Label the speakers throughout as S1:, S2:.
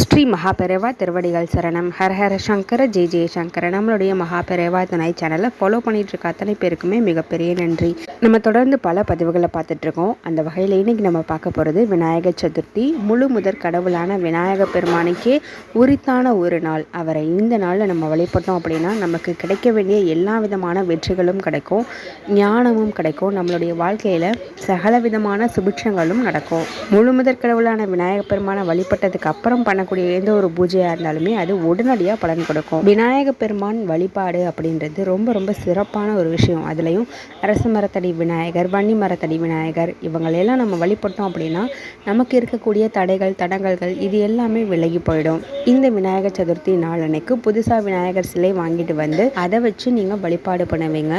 S1: ஸ்ரீ மகாபெரவா திருவடிகள் சரணம். ஹர ஹர சங்கர ஜெய் ஜெயசங்கர நம்மளுடைய மகாபெரவா துணை சேனலை ஃபாலோ பண்ணிட்டு இருக்க அத்தனை பேருக்குமே மிகப்பெரிய நன்றி. நம்ம தொடர்ந்து பல பதிவுகளை பார்த்துட்ருக்கோம் அந்த வகையில் இன்னைக்கு நம்ம பார்க்க போகிறது விநாயகர் சதுர்த்தி. முழு முதற் கடவுளான விநாயக பெருமானுக்கே உரித்தான ஒரு நாள். அவரை இந்த நாளில் நம்ம வழிபட்டோம் அப்படின்னா நமக்கு கிடைக்க வேண்டிய எல்லா விதமான வெற்றிகளும் கிடைக்கும். ஞானமும் கிடைக்கும். நம்மளுடைய வாழ்க்கையில் சகல விதமான சுபிட்சங்களும் நடக்கும். முழு முதற் கடவுளான விநாயக பெருமானை வழிபட்டதுக்கு அப்புறம் பண்ணக்கூடிய எந்த ஒரு பூஜையாக இருந்தாலுமே அது உடனடியாக பலன் கொடுக்கும். விநாயக பெருமான் வழிபாடு அப்படின்றது ரொம்ப ரொம்ப சிறப்பான ஒரு விஷயம். அதுலேயும் அரச மரத்தடி விநாயகர் வன்னி மரத்தடி விநாயகர் இவங்களெல்லாம் நம்ம வழிபட்டோம் அப்படின்னா நமக்கு இருக்கக்கூடிய தடைகள் தடங்கல்கள் இது எல்லாமே விலகி போயிடும். இந்த விநாயகர் சதுர்த்தி நாள் அன்னைக்கு புதுசாக விநாயகர் சிலை வாங்கிட்டு வந்து அதை வச்சு நீங்கள் வழிபாடு பண்ணுவீங்க.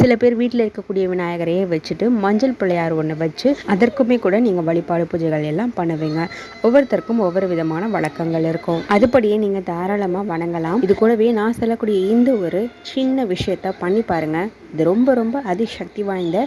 S1: சில பேர் வீட்டில் இருக்கக்கூடிய விநாயகரையே வச்சுட்டு மஞ்சள் பிள்ளையார் ஒன்று வச்சு அதற்குமே கூட நீங்கள் வழிபாடு பூஜைகள் எல்லாம் பண்ணுவீங்க. ஒவ்வொருத்தருக்கும் ஒவ்வொரு விதமான வழக்கங்கள் இருக்கும். அதுபடியே நீங்கள் தாராளமாக வணங்கலாம். இது கூடவே நான் சொல்லக்கூடிய இந்த ஒரு சின்ன விஷயத்த பண்ணி பாருங்க. இது ரொம்ப ரொம்ப அதிசக்தி வாய்ந்த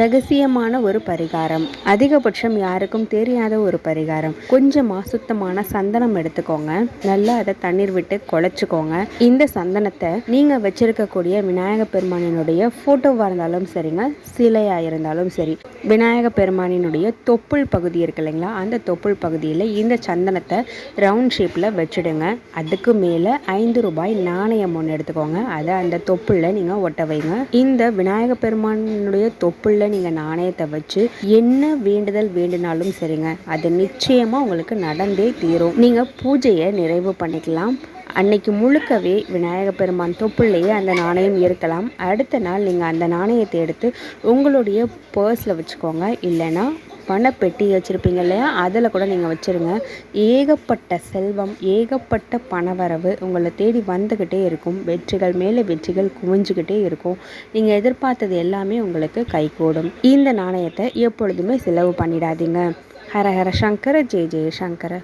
S1: ரகசியமான ஒரு பரிகாரம். அதிகபட்சம் யாருக்கும் தெரியாத ஒரு பரிகாரம். கொஞ்சமாக சுத்தமான சந்தனம் எடுத்துக்கோங்க. நல்லா அதை தண்ணீர் விட்டு குழச்சிக்கோங்க. இந்த சந்தனத்தை நீங்கள் வச்சிருக்கக்கூடிய விநாயகர் பெருமானினுடைய ஃபோ ஃபோட்டோவாக இருந்தாலும் சரிங்க சிலையாக இருந்தாலும் சரி. விநாயக பெருமானினுடைய தொப்புள் பகுதி இருக்கு இல்லைங்களா அந்த தொப்புள் பகுதியில் இந்த சந்தனத்தை ரவுண்ட் ஷேப்பில் வச்சுடுங்க. அதுக்கு மேலே ஐந்து ரூபாய் நாணயம் ஒன்று எடுத்துக்கோங்க. அதை அந்த தொப்புளில் நீங்கள் ஒட்ட வைங்க. இந்த விநாயக பெருமானுடைய தொப்புளில் நீங்கள் நாணயத்தை வச்சு என்ன வேண்டுதல் வேண்டினாலும் சரிங்க அது நிச்சயமாக உங்களுக்கு நடந்தே தீரும். நீங்கள் பூஜையை நிறைவு பண்ணிக்கலாம். அன்னைக்கு முழுக்கவே விநாயக பெருமான் தொப்புள்ளையே அந்த நாணயம் இருக்கலாம். அடுத்த நாள் நீங்கள் அந்த நாணயத்தை எடுத்து உங்களுடைய பர்ஸில் வச்சுக்கோங்க. இல்லைன்னா பணப்பெட்டி வச்சுருப்பீங்க இல்லையா? அதில் கூட நீங்கள் வச்சுருங்க. ஏகப்பட்ட செல்வம் ஏகப்பட்ட பணவரவு உங்களை தேடி வந்துக்கிட்டே இருக்கும். வெற்றிகள் மேலே வெற்றிகள் குவிஞ்சுக்கிட்டே இருக்கும். நீங்கள் எதிர்பார்த்தது எல்லாமே உங்களுக்கு கைகூடும். இந்த நாணயத்தை எப்பொழுதுமே செலவு பண்ணிடாதீங்க. ஹர ஹர சங்கர ஜெய ஜெய சங்கர.